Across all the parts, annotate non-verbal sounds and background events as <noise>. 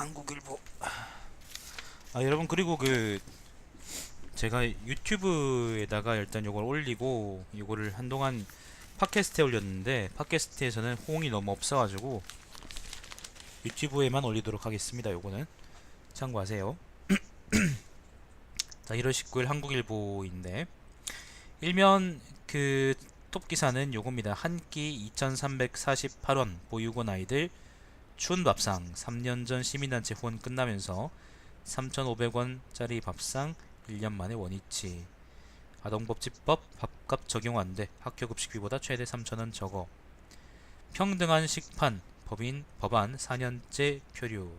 한국일보. 아 여러분 그리고 그 제가 유튜브에다가 일단 요걸 올리고 요거를 한동안 팟캐스트에 올렸는데 팟캐스트에서는 호응이 너무 없어가지고 유튜브에만 올리도록 하겠습니다. 요거는 참고하세요. <clears throat> 자 1월 19일 한국일보인데 일면 그 톱 기사는 요겁니다. 한 끼 2,348원 보육원 아이들 추운 밥상 3년 전 시민단체 후원 끝나면서 3,500원짜리 밥상 1년 만에 원위치. 아동복지법 밥값 적용 안돼 학교 급식비보다 최대 3,000원 적어. 평등한 식판 법인 법안 4년째 표류.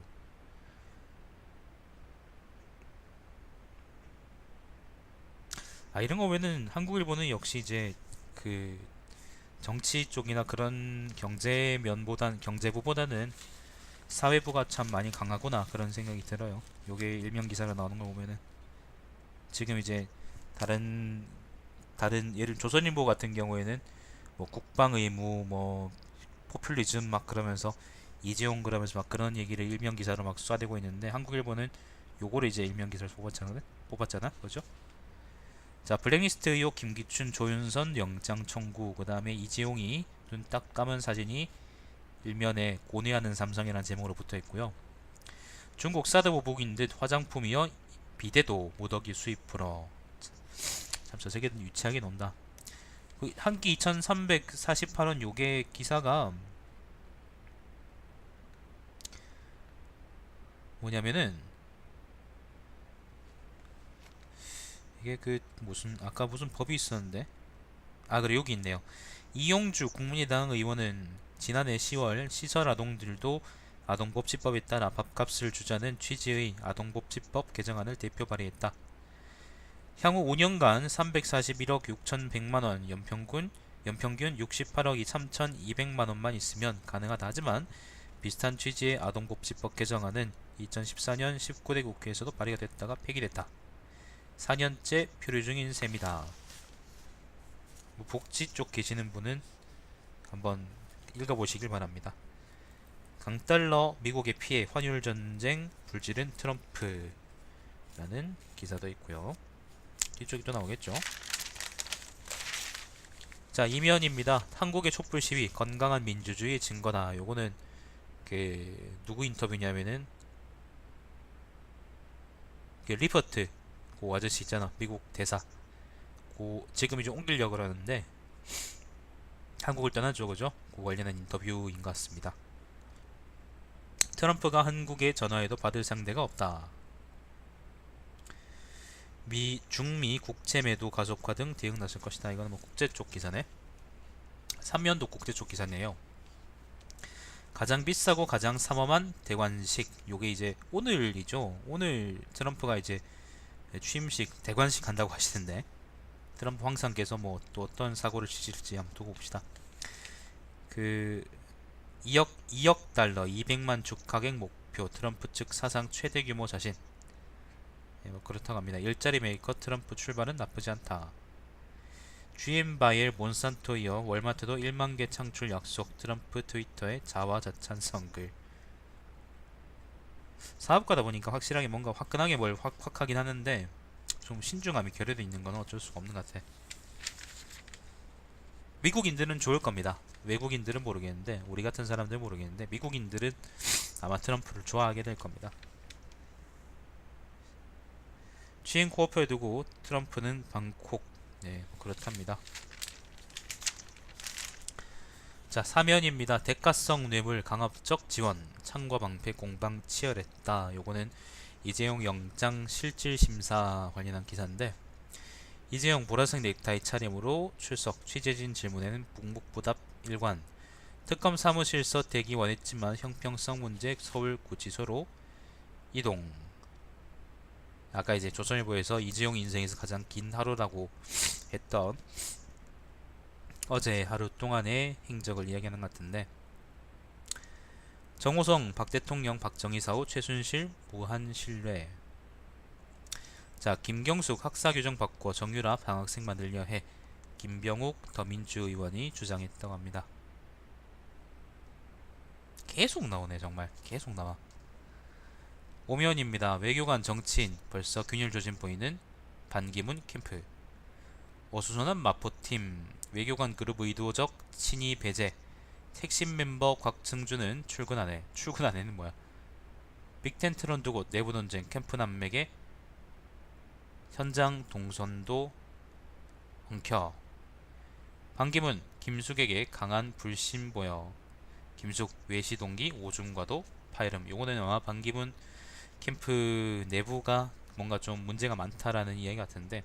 아 이런 거 보면은 한국일보는 역시 이제 그 정치 쪽이나 그런 경제 면보단 경제부보다는 사회부가 참 많이 강하구나 그런 생각이 들어요. 요게 일면 기사가 나오는 거 보면은 지금 이제 다른 다른 예를 조선일보 같은 경우에는 뭐 국방 의무 뭐 포퓰리즘 막 그러면서 이재용 그러면서 막 그런 얘기를 일면 기사로 막 쏴대고 있는데 한국일보는 요거를 이제 일면 기사로 뽑았잖아 뽑았잖아 그죠? 자 블랙리스트 의혹 김기춘 조윤선 영장 청구 그 다음에 이재용이 눈 딱 감은 사진이 일면에 고뇌하는 삼성이라는 제목으로 붙어 있고요. 중국 사드 보복인 듯 화장품이여 비데도 무더기 수입 풀어. 참 저 세계는 유치하게 논다. 그한끼 2,348원 요게 기사가 뭐냐면은 이게 그 무슨 아까 무슨 법이 있었는데 아 그래 여기 있네요. 이용주 국민의당 의원은 지난해 10월 시설 아동들도 아동복지법에 따라 밥값을 주자는 취지의 아동복지법 개정안을 대표 발의했다. 향후 5년간 341억 6,100만원 연평균 연평균 68억 3,200만원만 있으면 가능하다 하지만 비슷한 취지의 아동복지법 개정안은 2014년 19대 국회에서도 발의가 됐다가 폐기됐다. 4년째 표류 중인 셈이다. 뭐 복지 쪽 계시는 분은 한번 읽어보시길 바랍니다. 강달러 미국의 피해 환율 전쟁 불지른 트럼프라는 기사도 있고요. 뒤쪽이 또 나오겠죠. 자 이면입니다. 한국의 촛불 시위 건강한 민주주의 증거다. 요거는 그 누구 인터뷰냐면은 그 리퍼트 그 아저씨 있잖아. 미국 대사. 그 지금 이제 옮기려고 그러는데 한국을 떠나죠. 그죠? 그 관련한 인터뷰인 것 같습니다. 트럼프가 한국에 전화해도 받을 상대가 없다. 미 중미 국채 매도 가속화 등 대응 나설 것이다. 이거는 뭐 국제 쪽 기사네. 삼면도 국제 쪽 기사네요. 가장 비싸고 가장 삼엄한 대관식. 요게 이제 오늘이죠. 오늘 트럼프가 이제 취임식 대관식 한다고 하시는데 트럼프 황상께서 뭐 또 어떤 사고를 치실지 한번 두고 봅시다. 그 2억 2억 달러 200만 주가객 목표 트럼프 측 사상 최대 규모 자신. 예, 뭐 그렇다고 합니다. 일자리 메이커 트럼프 출발은 나쁘지 않다. GM 바이엘 몬산토 이어 월마트도 1만 개 창출 약속 트럼프 트위터에 자화자찬 성글. 사업가다 보니까 확실하게 뭔가 화끈하게 뭘 확, 확 하긴 하는데 좀 신중함이 결여돼 있는 건 어쩔 수가 없는 것 같아. 미국인들은 좋을 겁니다. 외국인들은 모르겠는데 우리 같은 사람들 은 모르겠는데 미국인들은 아마 트럼프를 좋아하게 될 겁니다. 취임 코어표에 두고 트럼프는 방콕 네 그렇답니다. 자 사면입니다. 대가성 뇌물 강압적 지원 창과 방패 공방 치열했다. 요거는 이재용 영장 실질 심사 관련한 기사인데 이재용 보라색 넥타이 차림으로 출석 취재진 질문에는 묵묵부답 일관 특검 사무실서 대기 원했지만 형평성 문제 서울구치소로 이동 아까 이제 조선일보에서 이재용 인생에서 가장 긴 하루라고 했던 어제 하루 동안의 행적을 이야기하는 것 같은데 정호성, 박 대통령, 박정희 사후, 최순실, 무한 신뢰. 자, 김경숙 학사 규정 바꿔 정유라 방학생 만들려 해. 김병욱 더민주 의원이 주장했다고 합니다. 계속 나오네 정말 계속 나와. 오면입니다. 외교관 정치인 벌써 균열 조짐 보이는 반기문 캠프 어수선한 마포팀 외교관 그룹 의도적 친위 배제. 핵심 멤버 곽승주는 출근 안에 출근 안에는 뭐야? 빅텐트론 두고 내부 논쟁 캠프 난맥에 현장 동선도 엉켜. 반기문 김숙에게 강한 불신 보여. 김숙 외시 동기 오줌과도 파이름. 요거는 아마 반기문 캠프 내부가 뭔가 좀 문제가 많다라는 이야기 같은데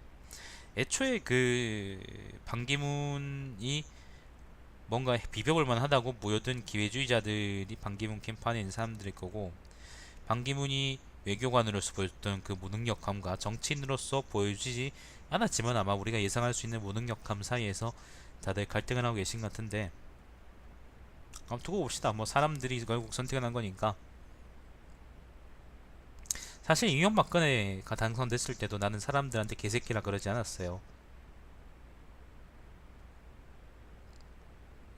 애초에 그 반기문이 뭔가 비벼볼 만 하다고 모여든 기회주의자들이 반기문 캠프 안에 있는 사람들일 거고 반기문이 외교관으로서 보였던 그 무능력함과 정치인으로서 보여주지 않았지만 아마 우리가 예상할 수 있는 무능력함 사이에서 다들 갈등을 하고 계신 것 같은데 한번 두고 봅시다. 뭐 사람들이 결국 선택을 한 거니까 사실 이명박근혜가 당선됐을 때도 나는 사람들한테 개새끼라 그러지 않았어요.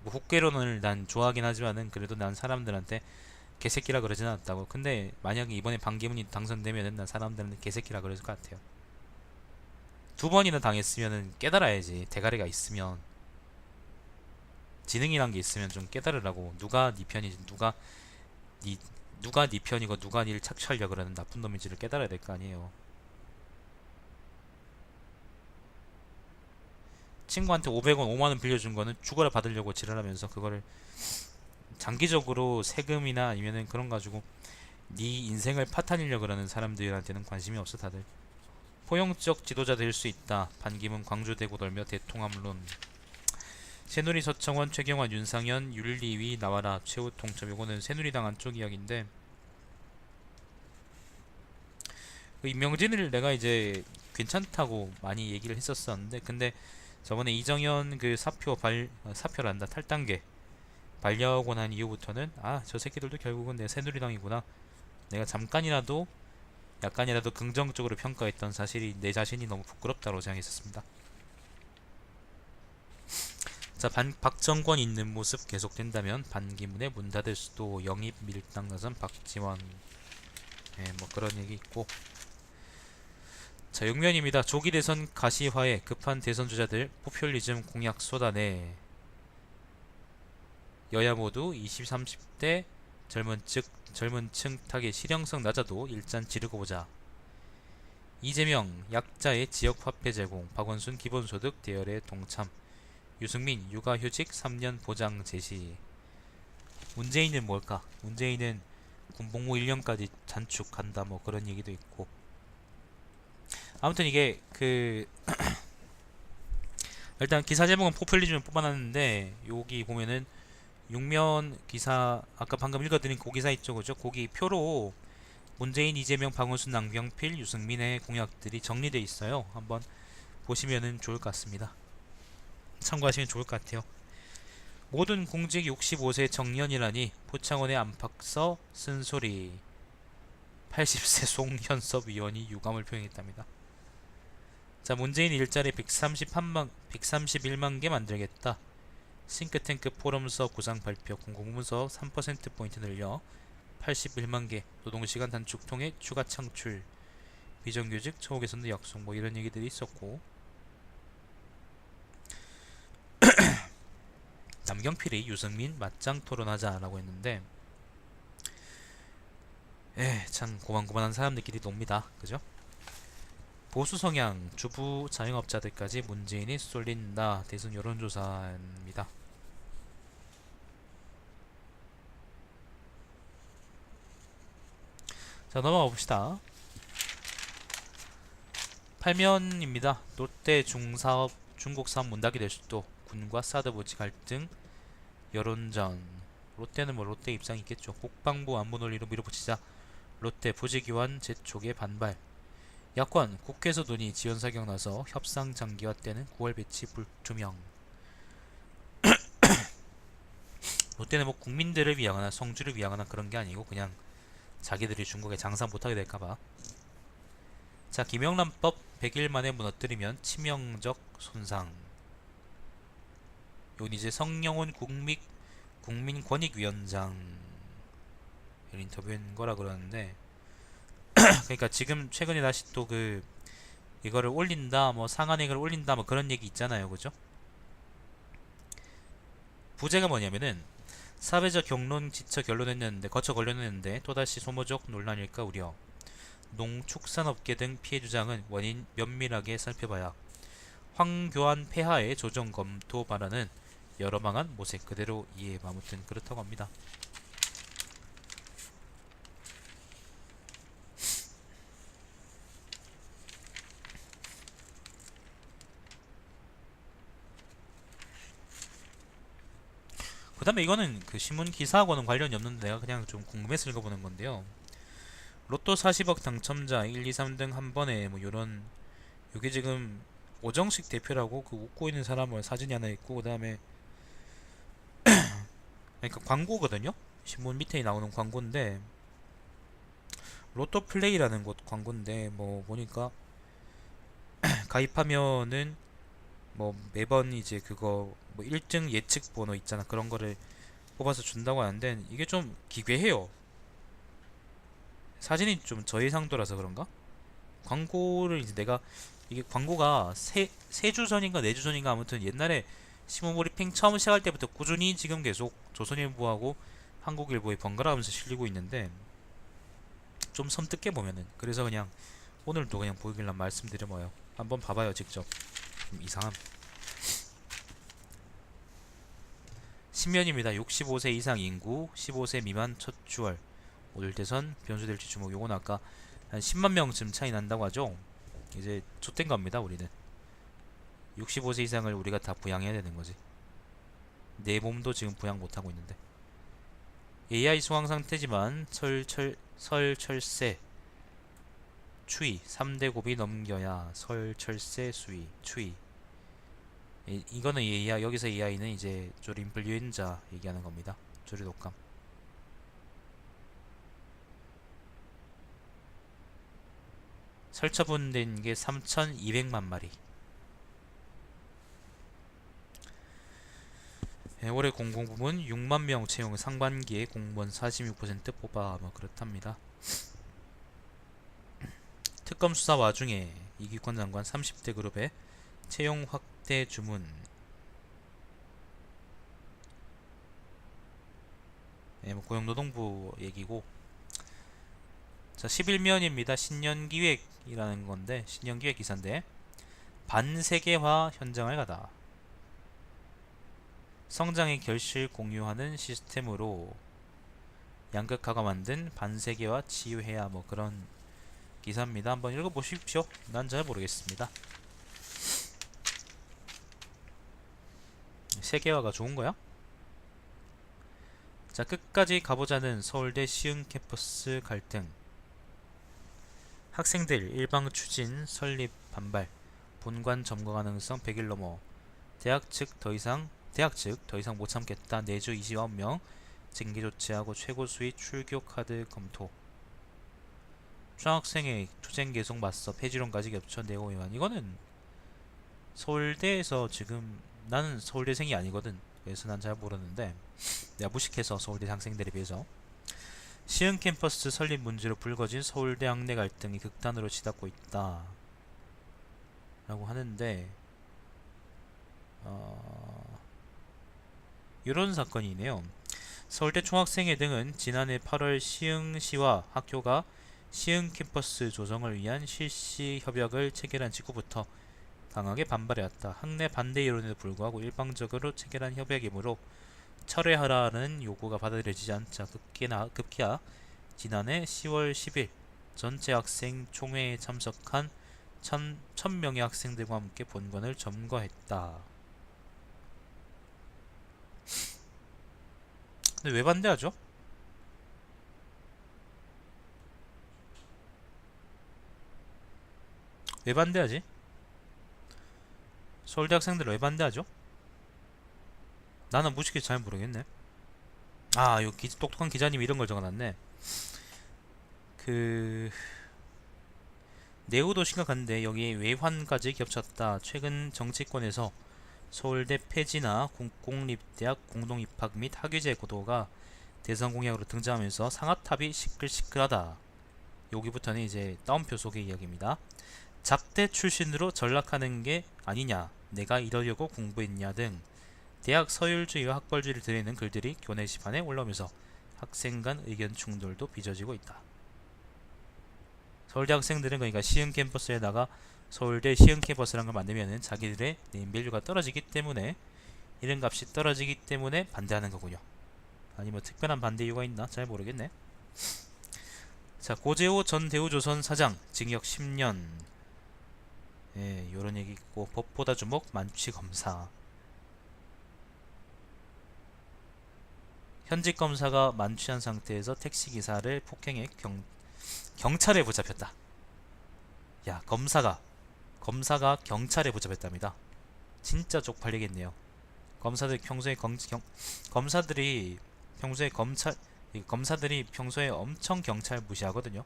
뭐 훅개론을 난 좋아하긴 하지만은 그래도 난 사람들한테 개새끼라 그러진 않았다고. 근데 만약에 이번에 반기문이 당선되면은 난 사람들한테 개새끼라 그럴 것 같아요. 두 번이나 당했으면은 깨달아야지. 대가리가 있으면 지능이란 게 있으면 좀 깨달으라고. 누가 네 편이지, 누가 네 누가 네 편이고 누가 니를 착취하려 그러는 나쁜 놈인지를 깨달아야 될 거 아니에요. 친구한테 500원, 5만원 빌려준 거는 죽어라 받으려고 지랄하면서 그거를 장기적으로 세금이나 아니면은 그런 가지고 네 인생을 파탄이려 그러는 사람들한테는 관심이 없어 다들. 포용적 지도자 될 수 있다. 반기문 광주대고 돌며 대통합론. 새누리 서청원 최경환 윤상현 윤리위 나와라 최후 통첩 이거는 새누리당 안쪽 이야기인데 그 임명진을 내가 이제 괜찮다고 많이 얘기를 했었었는데 근데 저번에 이정현 그 사표 발 어, 사표란다 탈당계. 반려하고 난 이후부터는 아 저 새끼들도 결국은 내 새누리당이구나. 내가 잠깐이라도 약간이라도 긍정적으로 평가했던 사실이 내 자신이 너무 부끄럽다고 생각했었습니다. 자, 반, 박정권 있는 모습 계속된다면 반기문의 문 닫을 수도 영입 밀당 나선 박지원 예, 뭐 그런 얘기 있고 자, 육면입니다. 조기 대선 가시화에 급한 대선 주자들 포퓰리즘 공약 쏟아내 여야 모두 20, 30대 젊은 층 젊은 층 타겟 실용성 낮아도 일단 지르고 보자. 이재명 약자의 지역 화폐 제공, 박원순 기본소득 대열에 동참. 유승민 육아휴직 3년 보장 제시 문재인은 뭘까? 문재인은 군복무 1년까지 단축한다 뭐 그런 얘기도 있고 아무튼 이게 그 <clears throat> 일단 기사 제목은 포퓰리즘을 뽑아놨는데 여기 보면은 육면 기사 아까 방금 읽어드린 그 기사 있죠 그죠? 거기 표로 문재인, 이재명, 방원순, 남경필, 유승민의 공약들이 정리되어 있어요 한번 보시면은 좋을 것 같습니다 참고하시면 좋을 것 같아요. 모든 공직 65세 정년이라니 포창원의 안팎서 쓴소리 80세 송현섭 위원이 유감을 표현했답니다. 자 문재인 일자리 131만, 131만 개 만들겠다. 싱크탱크 포럼서 구상 발표 공공문서 3%포인트 늘려 81만 개 노동시간 단축 통해 추가 창출 비정규직 처우 개선도 약속 뭐 이런 얘기들이 있었고 남경필이 유승민 맞짱 토론하자라고 했는데 에참 고만고만한 사람들끼리 놉니다. 그죠? 보수 성향 주부 자영업자들까지 문재인이 쏠린다. 대선 여론조사입니다. 자 넘어가 봅시다. 팔면입니다. 롯데 중사업 중국 사업 문 닫게 될 수도 군과 사드 부지 갈등 여론전 롯데는 뭐 롯데 입장이 있겠죠. 국방부 안보 논리로 밀어붙이자 롯데 부지기관 재촉에 반발. 야권 국회에서 논의 지원 사격 나서 협상 장기화되는 9월 배치 불투명. <coughs> 롯데는 뭐 국민들을 위하거나 성주를 위하거나 그런 게 아니고 그냥 자기들이 중국에 장사 못하게 될까봐. 자 김영란법 100일 만에 무너뜨리면 치명적 손상 이건 이제 성영훈 국민 국민권익위원장 인터뷰한 거라 그러는데 <clears throat> 그러니까 지금 최근에 다시 또 그 이거를 올린다 뭐 상한액을 올린다 뭐 그런 얘기 있잖아요. 그죠? 부제가 뭐냐면은 사회적 경론 지쳐 결론했는데 거쳐 걸려냈는데 또다시 소모적 논란일까 우려. 농축산업계 등 피해 주장은 원인 면밀하게 살펴봐야. 황교안 폐하의 조정 검토 발언은 여러 방안 모색 그대로 이해 아무튼 그렇다고 합니다. 그 다음에 이거는 그 신문 기사하고는 관련이 없는데 내가 그냥 좀 궁금해서 읽어보는 건데요. 로또 40억 당첨자 1, 2, 3등 한 번에 뭐 요런 요게 지금 오정식 대표라고 그 웃고 있는 사람을 사진이 하나 있고 그 다음에 그러니까 광고거든요. 신문 밑에 나오는 광고인데 로또 플레이라는 곳 광고인데 뭐 보니까 <clears throat> 가입하면은 뭐 매번 이제 그거 뭐 1등 예측 번호 있잖아 그런 거를 뽑아서 준다고 하는데 이게 좀 기괴해요. 사진이 좀 저해상도라서 그런가? 광고를 이제 내가 이게 광고가 세, 세 주 전인가 네 주 전인가 아무튼 옛날에 신문 브리핑 처음 시작할 때부터 꾸준히 지금 계속 조선일보하고 한국일보에 번갈아 가면서 실리고 있는데 좀 섬뜩게 보면은 그래서 그냥 오늘도 그냥 보이길래 말씀드려봐요. 한번 봐봐요 직접. 좀 이상함. 신면입니다. 65세 이상 인구 15세 미만 첫 주월. 오늘 대선 변수될지 주목. 요건 아까 한 10만 명쯤 차이 난다고 하죠? 이제 좆된 겁니다 우리는 65세 이상을 우리가 다 부양해야 되는 거지. 내 몸도 지금 부양 못하고 있는데. AI 소황 상태지만 설철 설철세 추위 3대 곱이 넘겨야 설철세 수위 추위. 이, 이거는 AI 여기서 AI는 이제 줄 인플루엔자 얘기하는 겁니다. 조류 독감. 설처분된 게 3,200만 마리. 올해 공공부문 6만 명 채용 상반기에 공무원 46% 뽑아 뭐 그렇답니다. <clears throat> 특검 수사 와중에 이기권 장관 30대 그룹의 채용 확대 주문. 예, 뭐 고용노동부 얘기고 자 11면입니다. 신년기획이라는 건데 신년기획 기사인데 반세계화 현장을 가다 성장의 결실 공유하는 시스템으로 양극화가 만든 반세계화 치유해야 뭐 그런 기사입니다. 한번 읽어보십시오. 난 잘 모르겠습니다. 세계화가 좋은 거야? 자 끝까지 가보자는 서울대 시흥 캠퍼스 갈등 학생들 일방 추진 설립 반발 본관 점거 가능성 100일 넘어 대학 측 더 이상 대학 측 더 이상 못 참겠다. 내주 29명 징계 조치하고 최고 수위 출교 카드 검토. 중학생의 투쟁 계속 맞서 폐지론까지 겹쳐 내고 위반 이거는 서울대에서 지금 나는 서울대생이 아니거든. 그래서 난 잘 모르는데 내가 무식해서 서울대 학생들에 비해서. 시흥 캠퍼스 설립 문제로 불거진 서울대 학내 갈등이 극단으로 치닫고 있다. 라고 하는데 어, 이런 사건이네요. 서울대 총학생회 등은 지난해 8월 시흥시와 학교가 시흥 캠퍼스 조성을 위한 실시 협약을 체결한 직후부터 강하게 반발해왔다. 학내 반대 여론에도 불구하고 일방적으로 체결한 협약이므로 철회하라는 요구가 받아들여지지 않자 급기나, 급기야 지난해 10월 10일 전체 학생 총회에 참석한 천, 천명의 학생들과 함께 본관을 점거했다. 근데 왜 반대하죠? 왜 반대하지? 서울대 학생들 왜 반대하죠? 나는 무식해서 잘 모르겠네. 아, 요 기, 똑똑한 기자님 이런 걸 적어놨네. 그 내우도 심각한데 여기 외환까지 겹쳤다. 최근 정치권에서 서울대 폐지나 공립대학 공동입학 및 학위제 고도가 대선 공약으로 등장하면서 상하탑이 시끌시끌하다. 여기부터는 이제 따옴표 속의 이야기입니다. 잡대 출신으로 전락하는 게 아니냐, 내가 이러려고 공부했냐 등 대학 서열주의와 학벌주의를 드리는 글들이 교내 시판에 올라오면서 학생 간 의견 충돌도 빚어지고 있다. 서울대 학생들은 그러니까 시흥 캠퍼스에다가 서울대 시흥 캠퍼스라는 걸 만들면은 자기들의 네임밸류가 떨어지기 때문에 이름값이 떨어지기 때문에 반대하는 거군요. 아니 뭐 특별한 반대 이유가 있나 잘 모르겠네. 자 고재호 전 대우조선 사장 징역 10년. 예, 요런 얘기 있고 법보다 주목 만취 검사. 현직 검사가 만취한 상태에서 택시 기사를 폭행해 경 경찰에 붙잡혔다. 야 검사가 검사가 경찰에 붙잡혔답니다. 진짜 쪽팔리겠네요. 검사들 평소에 검, 경, 검사들이 평소에 검찰 이 검사들이 평소에 엄청 경찰 무시하거든요.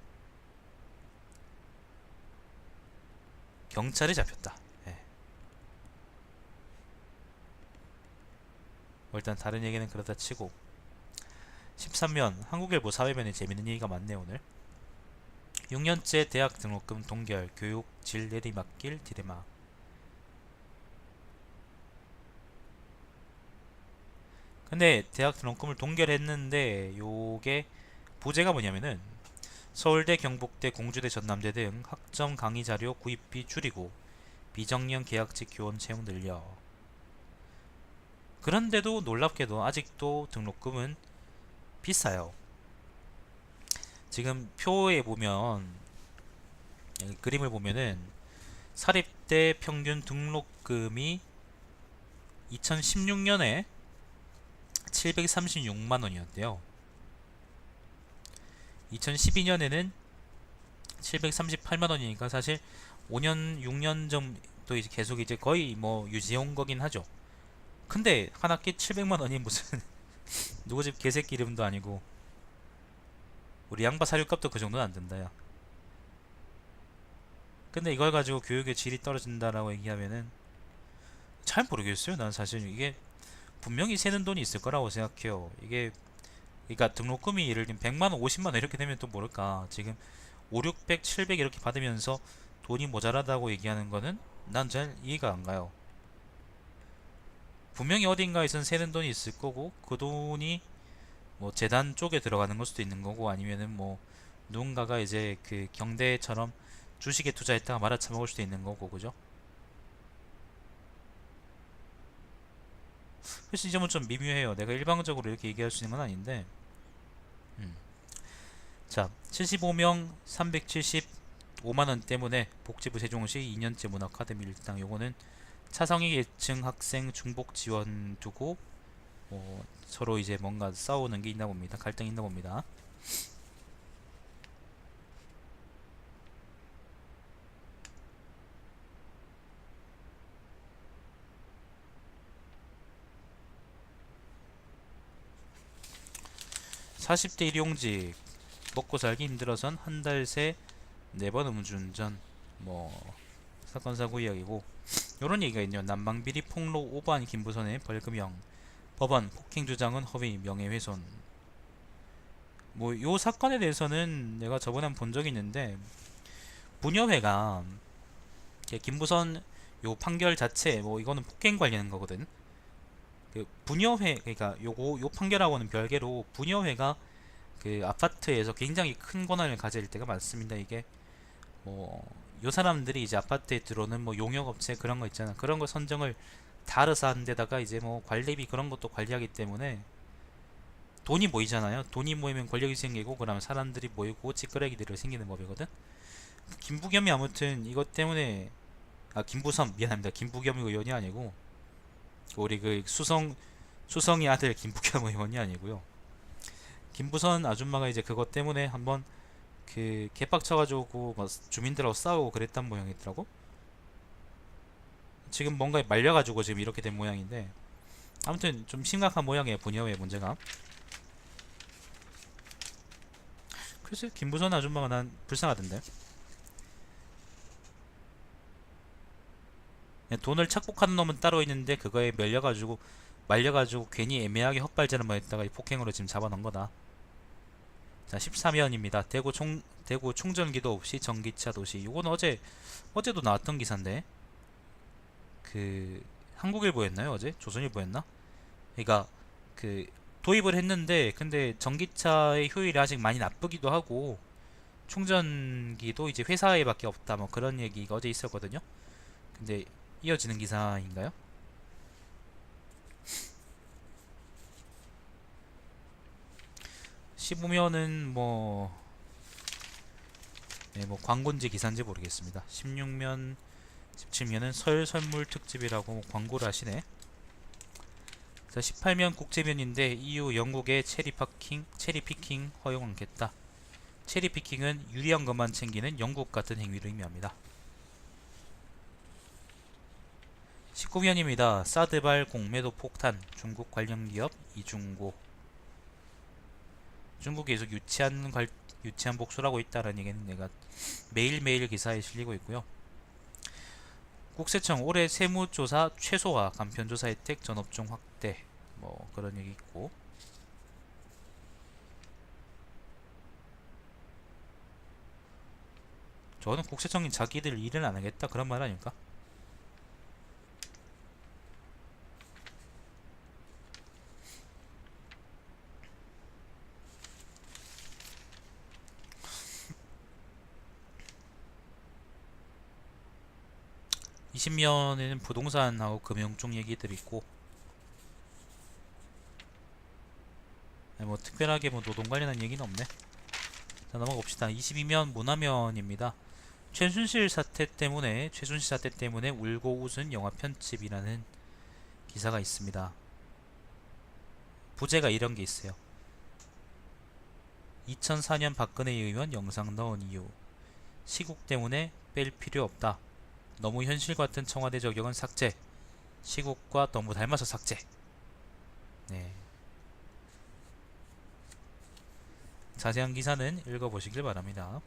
경찰에 잡혔다. 예. 뭐 일단 다른 얘기는 그렇다 치고 13면 한국일보 사회면에 재밌는 얘기가 많네요 오늘 6년째 대학 등록금 동결 교육 질 내리막길 디레마 근데 대학 등록금을 동결했는데 요게 부제가 뭐냐면은 서울대, 경북대, 공주대, 전남대 등 학점 강의 자료 구입비 줄이고 비정년 계약직 교원 채용 늘려 그런데도 놀랍게도 아직도 등록금은 비싸요. 지금 표에 보면 그림을 보면은 사립대 평균 등록금이 2016년에 736만 원이었대요. 2012년에는 738만 원이니까 사실 5년 6년 정도 이제 계속 이제 거의 뭐 유지해온 거긴 하죠. 근데 한 학기 700만 원이 무슨 <laughs> 누구 집 개새끼 이름도 아니고 우리 양바 사료값도 그 정도는 안 된다야. 근데 이걸 가지고 교육의 질이 떨어진다라고 얘기하면은 잘 모르겠어요. 난 사실 이게 분명히 새는 돈이 있을 거라고 생각해요. 이게 그러니까 등록금이 예를 들면 100만 원, 50만 원 이렇게 되면 또 모를까. 지금 5, 600, 700 이렇게 받으면서 돈이 모자라다고 얘기하는 거는 난 잘 이해가 안 가요. 분명히 어딘가에선 새는 돈이 있을 거고 그 돈이 뭐 재단 쪽에 들어가는 걸 수도 있는 거고 아니면은 뭐 누군가가 이제 그 경대처럼 주식에 투자했다가 말아쳐먹을 수도 있는 거고 그죠? 그래서 이 점은 좀 미묘해요. 내가 일방적으로 이렇게 얘기할 수 있는 건 아닌데 음. 자 75명 375만원 때문에 복지부 세종시 2년째 문화카데미 일당 요거는 차성희 계층 학생 중복 지원 두고 뭐 서로 이제 뭔가 싸우는 게 있나 봅니다. 갈등이 있나 봅니다. (40대) 일용직 먹고 살기 힘들어선 한 달 새 네 번 음주운전 뭐 사건 사고 이야기고 요런 얘기가 있네요. 난방비리 폭로 오버한 김부선의 벌금형 법원 폭행 주장은 허위 명예훼손. 뭐 요 사건에 대해서는 내가 저번에 한본 적이 있는데 분여회가 김부선 요 판결 자체 뭐 이거는 폭행 관련한 거거든. 그 분여회 그러니까 요거 요 판결하고는 별개로 분여회가 그 아파트에서 굉장히 큰 권한을 가질 때가 많습니다 이게. 뭐 요 사람들이 이제 아파트에 들어오는 뭐 용역 업체 그런 거 있잖아. 그런 거 선정을 다 알아서 하는 데다가 이제 뭐 관리비 그런 것도 관리하기 때문에 돈이 모이잖아요. 돈이 모이면 권력이 생기고 그러면 사람들이 모이고 찌끄레기들이 생기는 법이거든. 김부겸이 아무튼 이것 때문에 아 김부섬 미안합니다. 김부겸 의원이 아니고 우리 그 수성 수성이 아들 김부겸 <laughs> 의원이 아니고요. 김부선 아줌마가 이제 그것 때문에 한번 그 개빡쳐가지고 막 주민들하고 싸우고 그랬단 모양이더라고. 지금 뭔가 말려가지고 지금 이렇게 된 모양인데 아무튼 좀 심각한 모양이에요 분야의 문제가. 글쎄 김부선 아줌마가 난 불쌍하던데. 돈을 착복하는 놈은 따로 있는데 그거에 말려가지고 말려가지고 괜히 애매하게 헛발질을 뭐 했다가 폭행으로 지금 잡아놓은 거다. 자 14면입니다. 대구 총 대구 충전기도 없이 전기차 도시. 이건 어제 어제도 나왔던 기사인데 그 한국일보였나요 어제 조선일보였나? 그러니까 그 도입을 했는데 근데 전기차의 효율이 아직 많이 나쁘기도 하고 충전기도 이제 회사에밖에 없다 뭐 그런 얘기가 어제 있었거든요. 근데 이어지는 기사인가요? 씹으면은 뭐, 네, 뭐 광고인지 기사인지 모르겠습니다. 16면, 17면은 설 선물 특집이라고 광고를 하시네. 자, 18면 국제면인데 EU 영국의 체리 파킹, 체리 피킹 허용 않겠다. 체리 피킹은 유리한 것만 챙기는 영국 같은 행위를 의미합니다. 19면입니다. 사드발 공매도 폭탄 중국 관련 기업 이중고 중국이 계속 유치한 관, 유치한 복수라고 있다는 얘기는 내가 매일매일 기사에 실리고 있고요. 국세청 올해 세무조사 최소화, 간편조사 혜택, 전업종 확대 뭐 그런 얘기 있고 저는 국세청이 자기들 일을 안 하겠다 그런 말 아닙니까? 이0면에는 부동산하고 금융 쪽 얘기들이 있고. 네, 뭐 특별하게 뭐 노동 관련한 얘기는 없네. 자 넘어갑시다. 22면 문화면입니다. 최순실 사태 때문에 최순실 사태 때문에 울고 웃은 영화 편집이라는 기사가 있습니다. 부제가 이런 게 있어요. 2004년 박근혜 의원 영상 넣은 이유 시국 때문에 뺄 필요 없다 너무 현실 같은 청와대 저격은 삭제. 시국과 너무 닮아서 삭제. 네. 자세한 기사는 읽어보시길 바랍니다.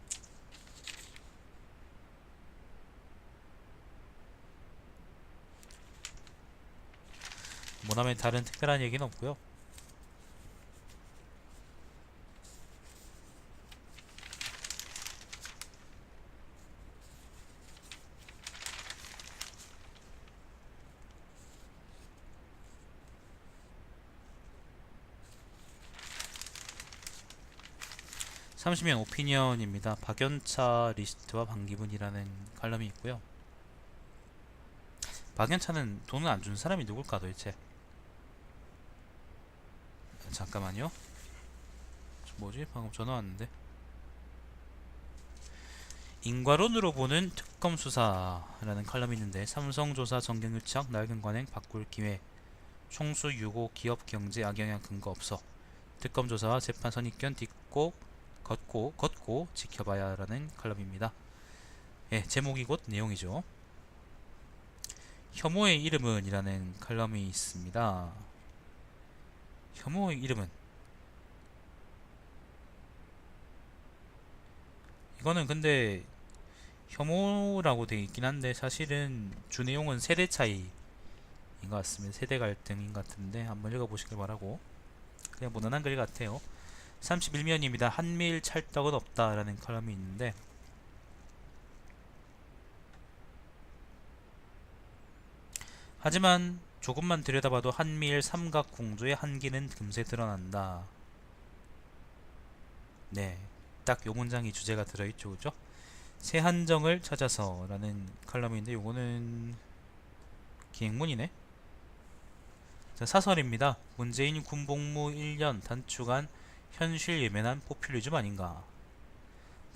뭐나면 다른 특별한 얘기는 없고요. 30면 오피니언입니다. 박연차 리스트와 방기분이라는 칼럼이 있고요. 박연차는 돈을 안준 사람이 누굴까 도대체? 잠깐만요. 뭐지? 방금 전화 왔는데. 인과론으로 보는 특검 수사라는 칼럼이 있는데 삼성조사 정경유착 낡은 관행 바꿀 기회 총수 유고 기업 경제 악영향 근거 없어 특검 조사와 재판 선입견 딛고 걷고 걷고 지켜봐야 라는 칼럼입니다. 예, 제목이 곧 내용이죠. 혐오의 이름은 이라는 칼럼이 있습니다. 혐오의 이름은 이거는 근데 혐오라고 되어 있긴 한데 사실은 주 내용은 세대 차이인 것 같습니다. 세대 갈등인 것 같은데 한번 읽어보시길 바라고 그냥 무난한 글 같아요. 31면입니다. 한미일 찰떡은 없다라는 칼럼이 있는데 하지만 조금만 들여다봐도 한미일 삼각 공조의 한기는 금세 드러난다. 네, 딱 요 문장이 주제가 들어있죠, 그죠? 새 한정을 찾아서라는 칼럼인데 요거는 기행문이네. 자, 사설입니다. 문재인 군복무 1년 단축한 현실 예면한 포퓰리즘 아닌가.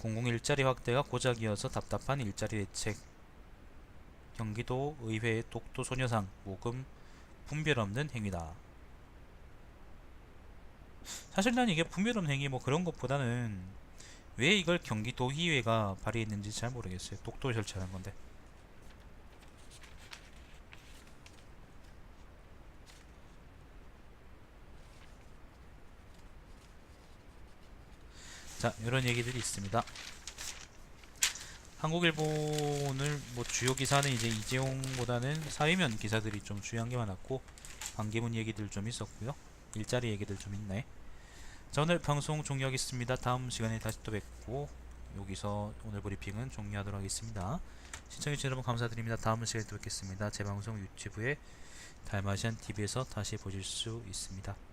공공 일자리 확대가 고작이어서 답답한 일자리 대책. 경기도 의회의 독도 소녀상 모금 분별 없는 행위다. 사실 난 이게 분별 없는 행위 뭐 그런 것보다는 왜 이걸 경기도의회가 발의했는지 잘 모르겠어요. 독도에 설치하는 건데. 자 이런 얘기들이 있습니다 한국일보는 뭐 주요 기사는 이제 이재용보다는 사회면 기사들이 좀 중요한 게 많았고 반기문 얘기들 좀 있었고요 일자리 얘기들 좀 있네 자 오늘 방송 종료하겠습니다. 다음 시간에 다시 또 뵙고 여기서 오늘 브리핑은 종료하도록 하겠습니다. 시청해주신 여러분 감사드립니다. 다음 시간에 또 뵙겠습니다. 제 방송 유튜브에 달마시안 TV에서 다시 보실 수 있습니다.